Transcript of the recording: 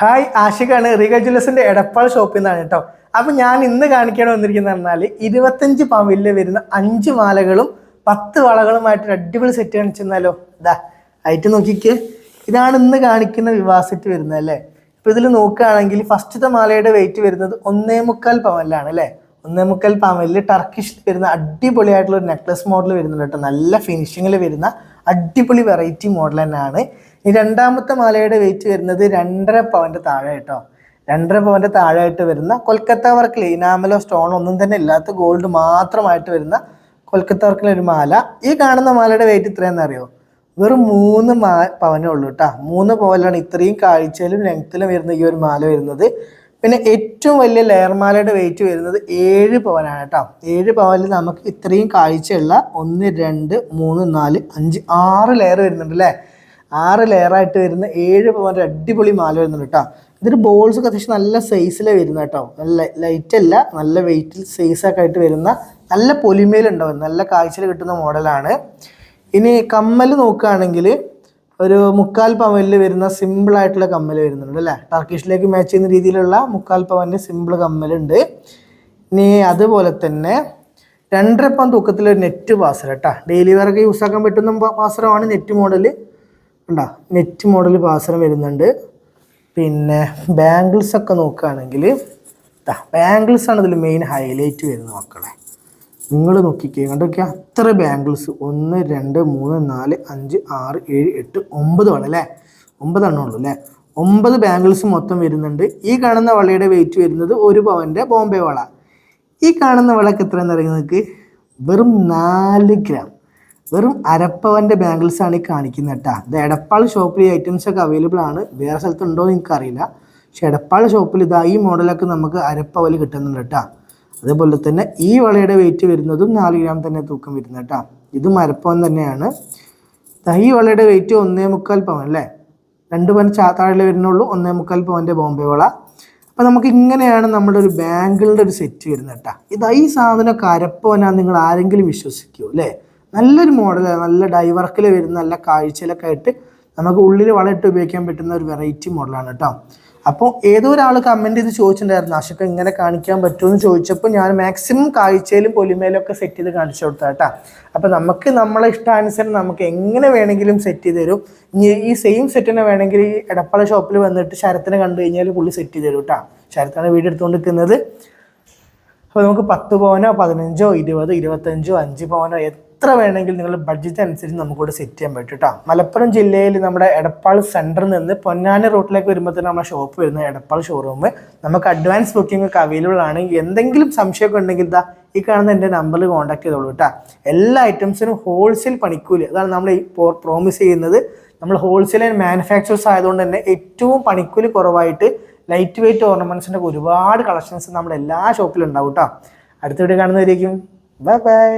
Hi ആഷിഖാണ്. റിഗ ജ്വല്ലേഴ്സിന്റെ Edappal ഷോപ്പിൽ നിന്നാണ് കേട്ടോ അപ്പൊ ഞാൻ ഇന്ന് കാണിക്കാൻ വന്നിരിക്കുന്ന പറഞ്ഞാൽ ഇരുപത്തഞ്ച് പവിൽ വരുന്ന അഞ്ച് മാലകളും പത്ത് വളകളുമായിട്ട് അടിപൊളി സെറ്റ് കാണിച്ചെന്നാലോ ഇതാ ആയിട്ട് നോക്കിക്കേ. ഇതാണ് ഇന്ന് കാണിക്കുന്ന വിവാഹ സെറ്റ് വരുന്നത് അല്ലേ? ഇപ്പൊ ഇതിൽ നോക്കുകയാണെങ്കിൽ ഫസ്റ്റത്തെ മാലയുടെ വെയിറ്റ് വരുന്നത് ഒന്നേ മുക്കാൽ പവനിലാണ് അല്ലേ? ഒന്നേ പാമലിൽ ടർക്കിഷ് വരുന്ന അടിപൊളിയായിട്ടുള്ള ഒരു നെക്ലസ് മോഡൽ വരുന്നുണ്ട് കേട്ടോ. നല്ല ഫിനിഷിങ്ങിൽ വരുന്ന അടിപൊളി വെറൈറ്റി മോഡൽ തന്നെയാണ്. ഈ രണ്ടാമത്തെ മാലയുടെ വെയിറ്റ് വരുന്നത് രണ്ടര പവന്റെ താഴെ കേട്ടോ. രണ്ടര പവന്റെ താഴെയായിട്ട് വരുന്ന കൊൽക്കത്ത വർക്കിൽ ഇനാമലോ സ്റ്റോൺ ഒന്നും തന്നെ ഇല്ലാത്ത ഗോൾഡ് മാത്രമായിട്ട് വരുന്ന കൊൽക്കത്ത വർക്കിലെ ഒരു മാല. ഈ കാണുന്ന മാലയുടെ വെയിറ്റ് ഇത്രയെന്ന് അറിയോ? വെറും മൂന്ന് മാ പവനേ ഉള്ളൂ കേട്ടോ. മൂന്ന് പവനിലാണ് ഇത്രയും കാഴ്ചയിലും ലെങ്ത്തിലും വരുന്ന ഈ ഒരു മാല വരുന്നത്. പിന്നെ ഏറ്റവും വലിയ ലെയർമാലയുടെ വെയിറ്റ് വരുന്നത് ഏഴ് പവനാണ് കേട്ടോ. ഏഴ് പവനിൽ നമുക്ക് ഇത്രയും കാഴ്ചയുള്ള ഒന്ന് രണ്ട് മൂന്ന് നാല് അഞ്ച് ആറ് ലെയർ വരുന്നുണ്ട് അല്ലേ? ആറ് ലെയറായിട്ട് വരുന്ന ഏഴ് പവന്റെ അടിപൊളി മാല വരുന്നുണ്ട് കേട്ടോ. ഇതൊരു ബോൾസ് ഒക്കെ അത്യാവശ്യം നല്ല സൈസിലാണ് വരുന്നത് കേട്ടോ. നല്ല ലൈറ്റ് അല്ല നല്ല വെയിറ്റിൽ സൈസൊക്കെ ആയിട്ട് വരുന്ന നല്ല പൊലിമയിലുണ്ടാവും നല്ല കാഴ്ചയിൽ കിട്ടുന്ന മോഡലാണ് ഇനി കമ്മൽ നോക്കുകയാണെങ്കിൽ ഒരു മുക്കാൽ പവനിൽ വരുന്ന സിമ്പിൾ ആയിട്ടുള്ള കമ്മൽ വരുന്നുണ്ട് അല്ലേ? ടർക്കിഷിലേക്ക് മാച്ച് ചെയ്യുന്ന രീതിയിലുള്ള മുക്കാൽ പവന്റെ സിമ്പിൾ കമ്മലുണ്ട്. ഇനി അതുപോലെ തന്നെ രണ്ടര പവൻ തൂക്കത്തിൽ ഒരു നെറ്റ് പാസർ കേട്ടോ ഡെയിലി വർക്ക് യൂസ് ആക്കാൻ പറ്റുന്ന പാസറമാണ് നെറ്റ് മോഡൽ ഉണ്ടോ നെറ്റ് മോഡൽ പാസരം വരുന്നുണ്ട്. പിന്നെ ബാംഗിൾസ് ഒക്കെ നോക്കുകയാണെങ്കിൽ ബാംഗിൾസ് ആണ് ഇതിൽ മെയിൻ ഹൈലൈറ്റ് വരുന്നത് മക്കളെ. നിങ്ങൾ നോക്കിക്കേ കണ്ടൊക്കെ അത്ര ബാംഗിൾസ് ഒന്ന് രണ്ട് മൂന്ന് നാല് അഞ്ച് ആറ് ഏഴ് എട്ട് ഒമ്പത് വള അല്ലേ? ഒമ്പതെണ്ണം ഉള്ളൂ അല്ലേ? ഒമ്പത് ബാംഗിൾസ് മൊത്തം വരുന്നുണ്ട്. ഈ കാണുന്ന വളയുടെ വെയിറ്റ് വരുന്നത് ഒരു പവന്റെ ബോംബെ വള. ഈ കാണുന്ന വളക്ക് എത്രയെന്ന് നിങ്ങൾക്ക്? വെറും നാല് ഗ്രാം വെറും അരപ്പവന്റെ ബാംഗിൾസ് ആണ് ഈ കാണിക്കുന്നത് കേട്ടോ. ഇത് എടപ്പാൾ ഷോപ്പിൽ ഈ ഐറ്റംസ് ഒക്കെ അവൈലബിൾ ആണ്. വേറെ സ്ഥലത്തുണ്ടോ എന്ന് എനിക്കറിയില്ല പക്ഷെ എടപ്പാൾ ഷോപ്പിൽ ഇതാ ഈ മോഡലൊക്കെ നമുക്ക് അരപ്പവൽ കിട്ടുന്നുണ്ട് കേട്ടോ. അതേപോലെ തന്നെ ഈ വളയുടെ വെയിറ്റ് വരുന്നതും നാല് ഗ്രാം തന്നെ തൂക്കം വരുന്നത് കേട്ടോ ഇത് മരപ്പവൻ തന്നെയാണ്. ഈ വളയുടെ വെയിറ്റ് ഒന്നേ മുക്കാൽ പവൻ അല്ലേ? രണ്ട് പവൻ ചാത്താഴിൽ താഴെ വരുന്നുള്ളൂ. ഒന്നേ മുക്കാൽ പവന്റെ ബോംബെ വള. അപ്പം നമുക്ക് ഇങ്ങനെയാണ് നമ്മുടെ ഒരു ബാങ്കിളുടെ ഒരു സെറ്റ് വരുന്നത് കേട്ടോ ഇതാ ഈ സാധനം കരപ്പവനാണ് നിങ്ങൾ ആരെങ്കിലും വിശ്വസിക്കൂ അല്ലേ? നല്ലൊരു മോഡലാണ് നല്ല ഡൈവർക്കിൽ വരുന്ന നല്ല കാഴ്ചയിലൊക്കെ ആയിട്ട് നമുക്ക് ഉള്ളിൽ വളയിട്ട് ഉപയോഗിക്കാൻ പറ്റുന്ന ഒരു വെറൈറ്റി മോഡലാണ് കേട്ടോ അപ്പോൾ ഏതോ ഒരാൾ കമന്റ് ചെയ്ത് ചോദിച്ചിട്ടുണ്ടായിരുന്നു അശോക്ക് ഇങ്ങനെ കാണിക്കാൻ പറ്റുമെന്ന് ചോദിച്ചപ്പോൾ ഞാൻ മാക്സിമം കാഴ്ചയിലും പൊലിമയിലും ഒക്കെ സെറ്റ് ചെയ്ത് കാണിച്ചു കൊടുത്താ കേട്ടോ. അപ്പോൾ നമുക്ക് നമ്മളെ ഇഷ്ടാനുസരണം നമുക്ക് എങ്ങനെ വേണമെങ്കിലും സെറ്റ് ചെയ്ത് തരും. ഈ സെയിം സെറ്റിനെ വേണമെങ്കിൽ ഈ എടപ്പാള ഷോപ്പിൽ വന്നിട്ട് ശരത്തിനെ കണ്ടു കഴിഞ്ഞാൽ പുള്ളി സെറ്റ് ചെയ്ത് തരും കേട്ടോ. ശരത്താണ് വീട് എടുത്തുകൊണ്ട് നിൽക്കുന്നത് അപ്പോൾ നമുക്ക് പത്ത് പവനോ പതിനഞ്ചോ ഇരുപതോ ഇരുപത്തഞ്ചോ അഞ്ച് പവനോ എത്ര വേണമെങ്കിലും നിങ്ങളുടെ ബഡ്ജറ്റ് അനുസരിച്ച് നമുക്കിവിടെ സെറ്റ് ചെയ്യാൻ പറ്റും കേട്ടോ മലപ്പുറം ജില്ലയിൽ നമ്മുടെ എടപ്പാൾ സെന്ററിൽ നിന്ന് പൊന്നാനി റോട്ടിലേക്ക് വരുമ്പോൾ തന്നെ നമ്മുടെ ഷോപ്പ് വരുന്ന എടപ്പാൾ ഷോറൂം നമുക്ക് അഡ്വാൻസ് ബുക്കിംഗ് ഒക്കെ അവൈലബിൾ ആണ്. എന്തെങ്കിലും സംശയമൊക്കെ ഉണ്ടെങ്കിൽ ഇതാ ഈ കാണുന്ന എന്റെ നമ്പറിൽ കോൺടാക്ട് ചെയ്തോളൂ കേട്ടോ എല്ലാ ഐറ്റംസിനും ഹോൾസെയിൽ പണിക്കൂലി. അതാണ് നമ്മൾ പ്രോമിസ് ചെയ്യുന്നത്. നമ്മൾ ഹോൾസെയിൽ ആൻഡ് മാനുഫാക്ചറേഴ്സ് ആയതുകൊണ്ട് തന്നെ ഏറ്റവും പണിക്കൂലി കുറവായിട്ട് ലൈറ്റ് വെയിറ്റ് ഓർണമെന്റ്സിന്റെ ഒരുപാട് കളക്ഷൻസ് നമ്മുടെ എല്ലാ ഷോപ്പിലും ഉണ്ടാവും കേട്ടോ അടുത്ത വീഡിയോ കാണുന്നവരേക്കും ബൈ ബൈ